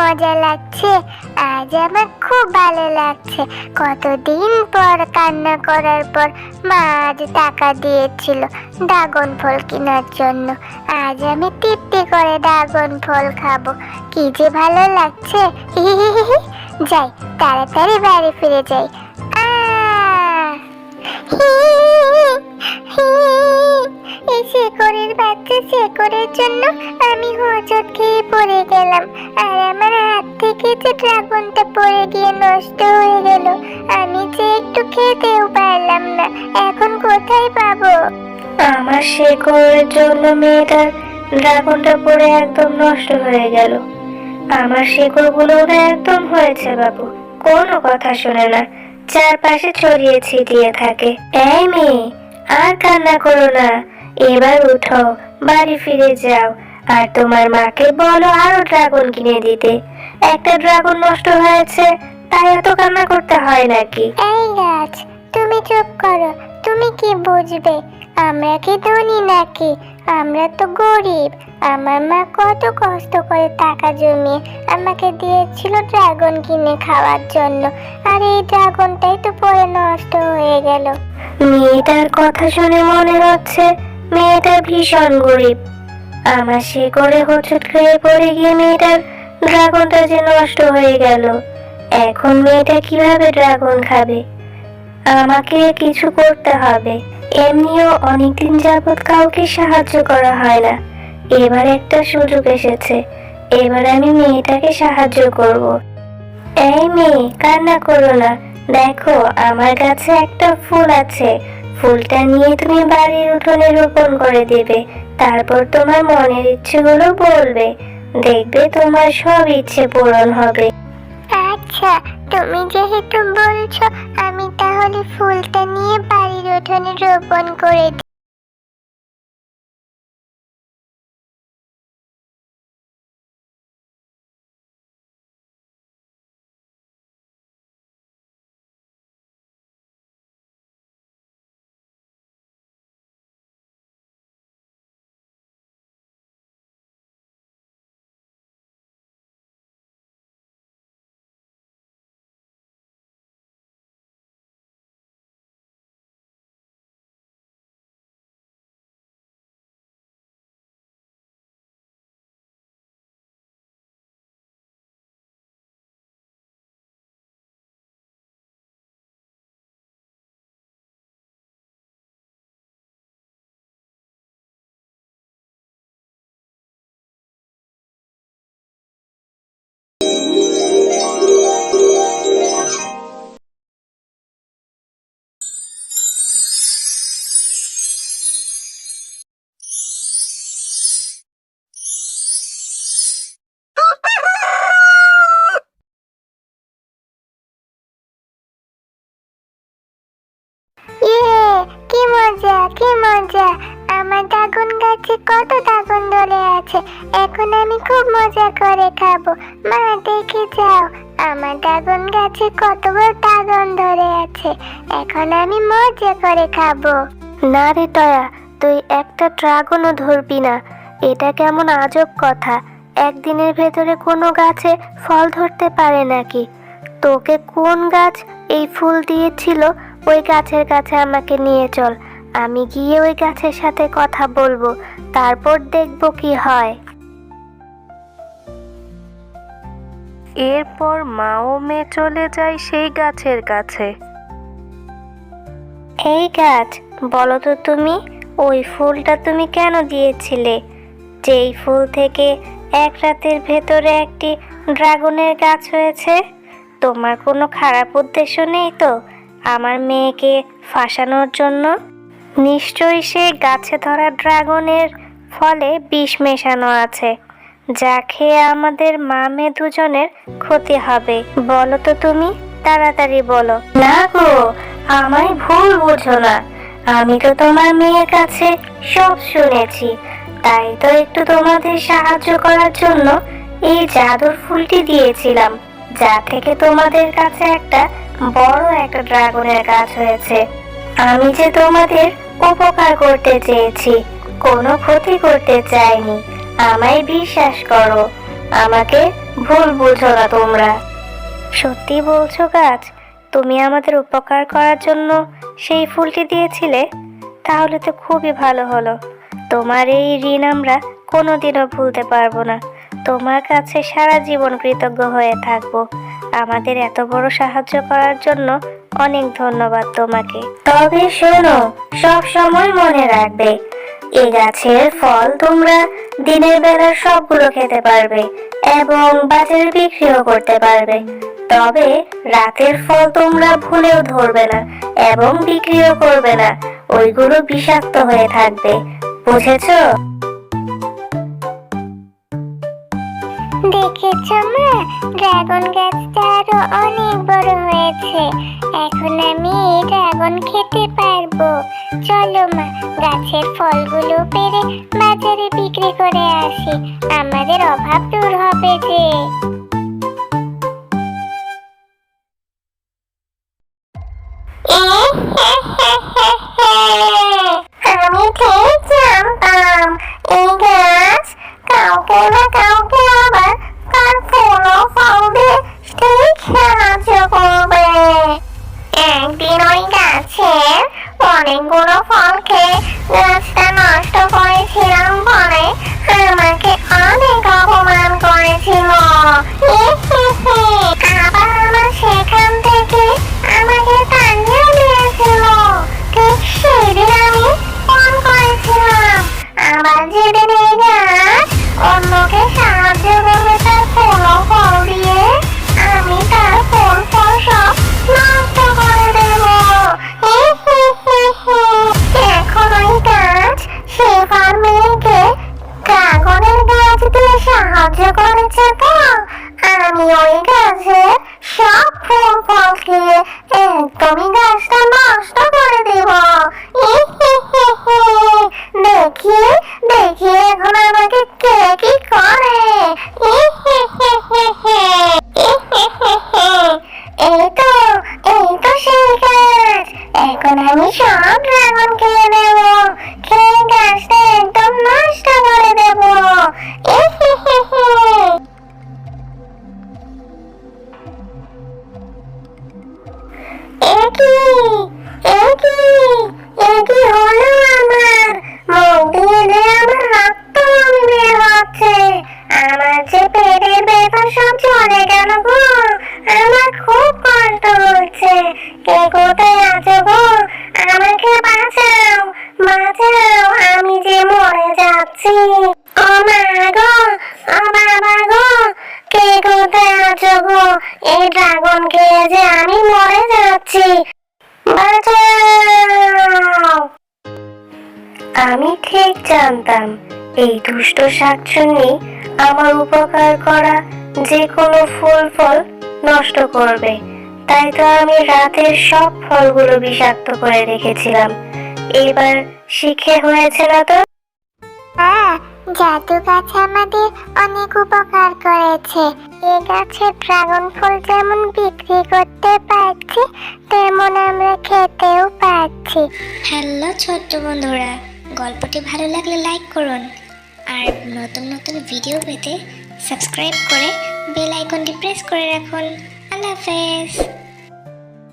মজা লাগছে, আজ আমার খুব ভালো লাগছে। কতদিন পর কান্না করার পর মা আজ টাকা দিয়েছিল ড্রাগন ফল কেনার জন্য। আজ আমি তৃপ্তি করে ড্রাগন ফল খাব। কি যে ভালো লাগছে যাই, তাড়াতাড়ি বাড়ি ফিরে যাই। আহ! এই বাচ্চা শেকড়ের জন্য আমি খেয়ে পড়ে গেলাম। আর আমার হাত থেকে যে ড্রাগনটা পড়ে গিয়ে নষ্ট হয়ে গেল, আমি যে একটু খেতেও পারলাম না। এখন কোথায় পাবো? আমার জন্য মেয়েটার ড্রাগনটা পড়ে একদম নষ্ট হয়ে গেল। আমার শেকড়গুলো একদম হয়েছে বাবু, কোনো কথা শোনে না। চারপাশে ছড়িয়ে ছিটিয়ে থাকে। এই মেয়ে, আর কান্না করো না। এবার উঠো বাড়ি ফিরে যাও। আর তোমার মাকে বলো আরও ড্রাগন কিনে দিতে। একটা ড্রাগন নষ্ট হয়েছে তাই এত কান্না করতে হয় নাকি? এই গাছ তুমি চুপ করো তুমি কি বুঝবে? আমরা কি ধনী নাকি? আমরা তো গরিব। আমার মা কত কষ্ট করে টাকা জমিয়ে আমাকে দিয়েছিল ড্রাগন কিনে খাওয়ার জন্য। আর এই ড্রাগনটাই তো পরে নষ্ট হয়ে গেল। মেয়েটার কথা শুনে মনে হচ্ছে মেয়েটা ভীষণ গরিব। আমার সে করে হোঁচট খেয়ে পড়ে গিয়ে মেয়েটার ড্রাগনটা যে নষ্ট হয়ে গেল। এখন মেয়েটা কীভাবে ড্রাগন খাবে? আমাকে কিছু করতে হবে। এমনিও অনেকদিন যাবৎ কাউকে সাহায্য করা হয় না। এবার একটা সুযোগ এসেছে। এবার আমি মেয়েটাকে সাহায্য করব। এই মেয়ে, কান্না করো না। দেখো, আমার কাছে একটা ফুল আছে। ফুলটা নিয়ে তুমি বাড়ির উঠোনে রোপণ করে দেবে। তারপর তোমার মনের ইচ্ছেগুলো বলবে। দেখবে তোমার সব ইচ্ছে পূরণ হবে। আচ্ছা তুমি যেহেতু বলছো, আমি তাহলে ফুলটা নিয়ে বাড়ির উঠোনে রোপণ করে আছে। এখন আমি খুব মজা করে খাব। মা, দেখে যাও, আমার ড্রাগন গাছে কতগুলো ড্রাগন ধরে আছে। এখন আমি মজা করে খাব। না রে তয়া, তুই একটা ড্রাগনও ধরবি না। এটা কেমন আজব কথা। একদিনের ভেতরে কোনো গাছে ফল ধরতে পারে নাকি? তোকে কোন গাছ এই ফুল দিয়েছিল, ওই গাছের কাছে আমাকে নিয়ে চল। আমি গিয়ে ওই গাছের সাথে কথা বলব তারপর দেখব কি হয়। এরপর মা ও মেয়ে চলে যায় সেই গাছের কাছে। এই গাছ বলো তো তুমি ওই ফুলটা তুমি কেন দিয়েছিলে? যেই ফুল থেকে এক রাতের ভেতরে একটি ড্রাগনের গাছ হয়েছে তোমার কোনো খারাপ উদ্দেশ্য নেই তো? আমার মেয়েকে ফাঁসানোর জন্য নিশ্চয়ই সেই গাছে ধরা ড্রাগনের ফলে বিষ মেশানো আছে। যা খেয়ে আমাদের মা মেয়ে দুজনের ক্ষতি হবে। বলো তো তুমি, তাড়াতাড়ি বলো। না গো, আমায় ভুল বুঝো না। আমি তো তোমার মেয়ের কাছে সব শুনেছি। তাই তো একটু তোমাদের সাহায্য করার জন্য এই জাদুর ফুলটি দিয়েছিলাম। যা থেকে তোমাদের কাছে একটা বড় একটা ড্রাগনের গাছ হয়েছে। আমি যে তোমাদের উপকার করতে চেয়েছি, কোনো ক্ষতি করতে চাইনি। আমায় বিশ্বাস করো, আমাকে ভুল বুঝো না তোমরা। সত্যি বলছো গাছ, তুমি আমাদের উপকার করার জন্য সেই ফুলটি দিয়েছিলে? তাহলে তো খুবই ভালো হলো। তোমার এই ঋণ আমরা কোনোদিনও ভুলতে পারব না। তোমার কাছে সারা জীবন কৃতজ্ঞ হয়ে থাকব। আমাদের এত বড় সাহায্য করার জন্য অনেক ধন্যবাদ তোমাকে। তবে শোনো, সব সময় মনে রাখবে এই গাছের ফল তোমরা দিনের বেলা সবগুলো খেতে পারবে এবং বাজারে বিক্রিও করতে পারবে। তবে রাতের ফল তোমরা ভুলেও ধরবে না এবং বিক্রিও করবে না, ওইগুলো বিষাক্ত হয়ে থাকবে, বুঝেছ? দেখেছ মা? ড্রাগন গাছটা আরও অনেক বড় হয়েছে। এখন আমি এই ড্রাগন খেতে পারব। চলো মা, গাছের ফলগুলো পেরে বাজারে বিক্রি করে আসি। আমাদের অভাব দূর হবে যে। এই ড্রাগন খেয়ে যে আমি মরে যাচ্ছি। আমি ঠিক জানতাম এই দুষ্ট শাকচুন্নি আমার উপকার করা যে কোনো ফুল ফল নষ্ট করবে। তাই তো আমি রাতের সব ফলগুলো বিষাক্ত করে রেখেছিলাম। এবার শিখে হয়েছে না তো? জাদু গাছ আমাদের অনেক উপকার করেছে। এ গাছের ড্রাগন ফল যেমন বিক্রি করতে পারছি, তেমন আমরা খেতেও পারছি। হ্যালো ছোট্ট বন্ধুরা, গল্পটি ভালো লাগলে লাইক করুন। আর নতুন নতুন ভিডিও পেতে সাবস্ক্রাইব করে বেল আইকনটি প্রেস করে রাখুন। আল্লাহ হাফেজ।